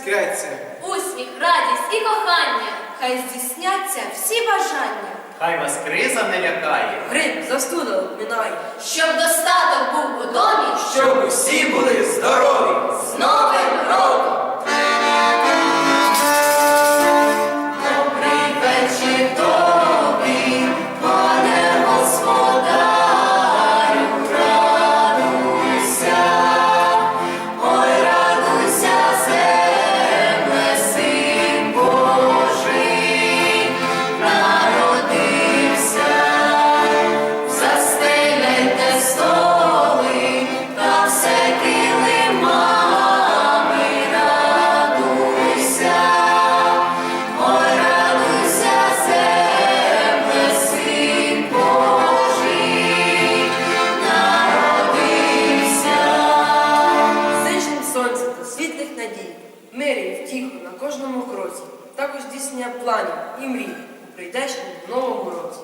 іскряться. Усміх, радість і кохання. Хай здійсняться всі бажання. Хай вас криза не лякає. Гриб застуда минає. Щоб достаток був у домі. Щоб усі були здорові. З Новим роком! Кожному кроці, також здійснення планів і мрій у прийдешньому новому році.